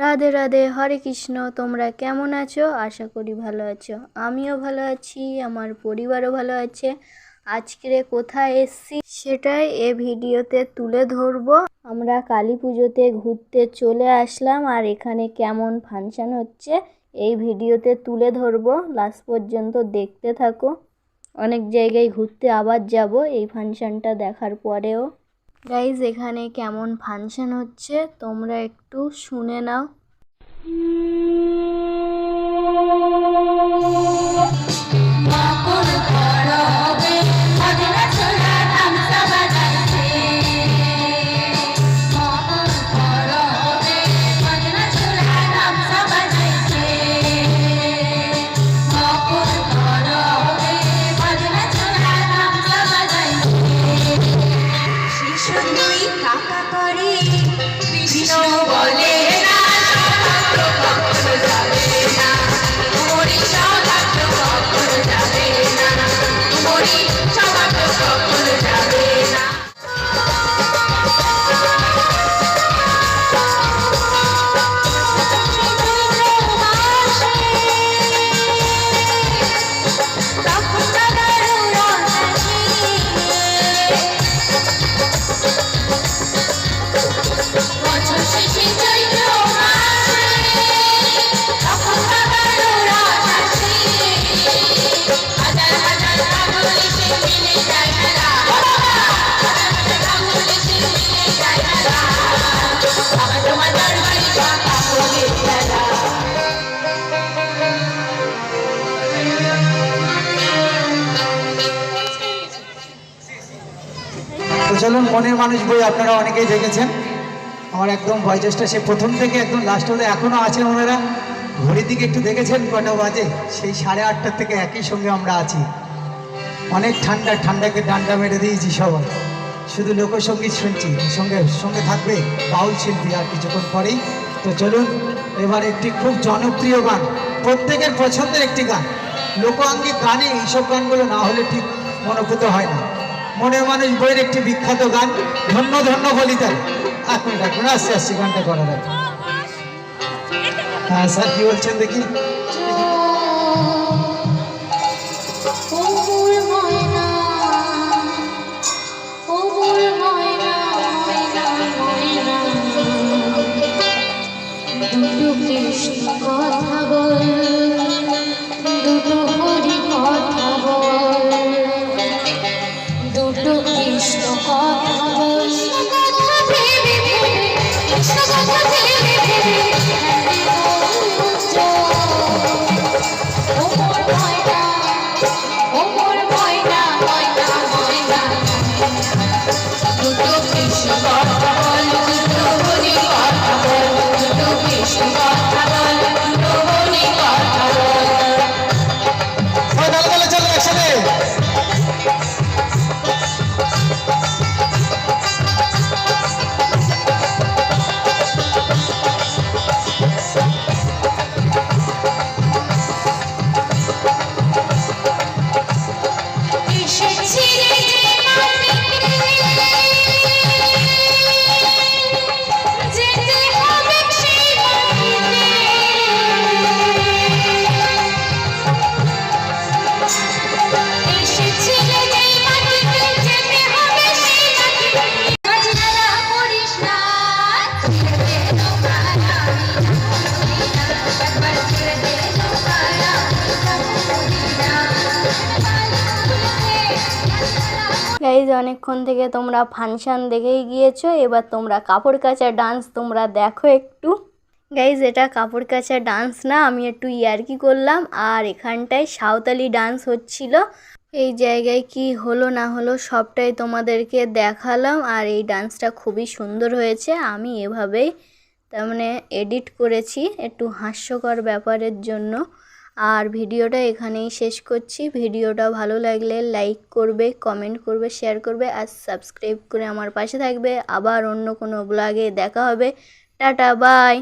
রাধে রাধে, হরে কৃষ্ণ, তোমরা কেমন আছো? আশা করি ভালো আছো। আমিও ভালো আছি, আমার পরিবারও ভালো আছে। আজকে কোথায় এসছি সেটাই এ ভিডিওতে তুলে ধরবো। আমরা কালী পুজোতে ঘুরতে চলে আসলাম আর এখানে কেমন ফাংশন হচ্ছে এই ভিডিওতে তুলে ধরবো। লাস্ট পর্যন্ত দেখতে থাকো। অনেক জায়গায় ঘুরতে আবার যাব এই ফাংশনটা দেখার পরেও। গাইজ এখানে কেমন ফাংশন হচ্ছে? তোমরা একটু শুনে নাও। চলুন, মনের মানুষ বই আপনারা অনেকেই দেখেছেন। আমার একদম বয়োজ্যেষ্ঠ সে প্রথম থেকে একদম লাস্ট হলে এখনও আছেন ওনারা। ঘড়ির দিকে একটু দেখেছেন, কটা বাজে? সেই সাড়ে আটটার থেকে একই সঙ্গে আমরা আছি। অনেক ঠান্ডা, ঠান্ডাকে ডান্ডা মেরে দিয়েছি সবাই। শুধু লোকসঙ্গীত শুনছি, সঙ্গে সঙ্গে থাকবে বাউল শিল্পী আর কিছুক্ষণ পরেই। তো চলুন, এবার একটি খুব জনপ্রিয় গান, প্রত্যেকের পছন্দের একটি গান। লোকাঙ্গিক গানে এইসব গানগুলো না হলে ঠিক মনোভূত হয় না। মনের মানুষ বইয়ের একটি বিখ্যাত গান, ধন্য ধন্য বলি তাই মিনিট দেখুন আস্তে আস্তে গানটা করা রাখুন হ্যাঁ স্যার, কি বলছেন দেখি? গাইজ অনেকক্ষণ থেকে তোমরা ফাংশন দেখেই গিয়েছো, এবার তোমরা কাপড় কাচা ডান্স তোমরা দেখো একটু। গাইজ, এটা কাপড় কাচা ডান্স না, আমি একটু ইয়ার্কি করলাম, আর এখানটায় সাঁওতালি ডান্স হচ্ছিল। এই জায়গায় কি হলো না হলো সবটাই তোমাদেরকে দেখালাম, আর এই ডান্সটা খুবই সুন্দর হয়েছে, আমি এভাবেই তার মানে এডিট করেছি, একটু হাস্যকর ব্যাপারের জন্য। আর ভিডিওটা এখানেই শেষ করছি। ভিডিওটা ভালো লাগলে লাইক করবে কমেন্ট করবে শেয়ার করবে আর সাবস্ক্রাইব করে আমার পাশে থাকবে। আবার অন্য কোনো ব্লগে দেখা হবে। Tata bye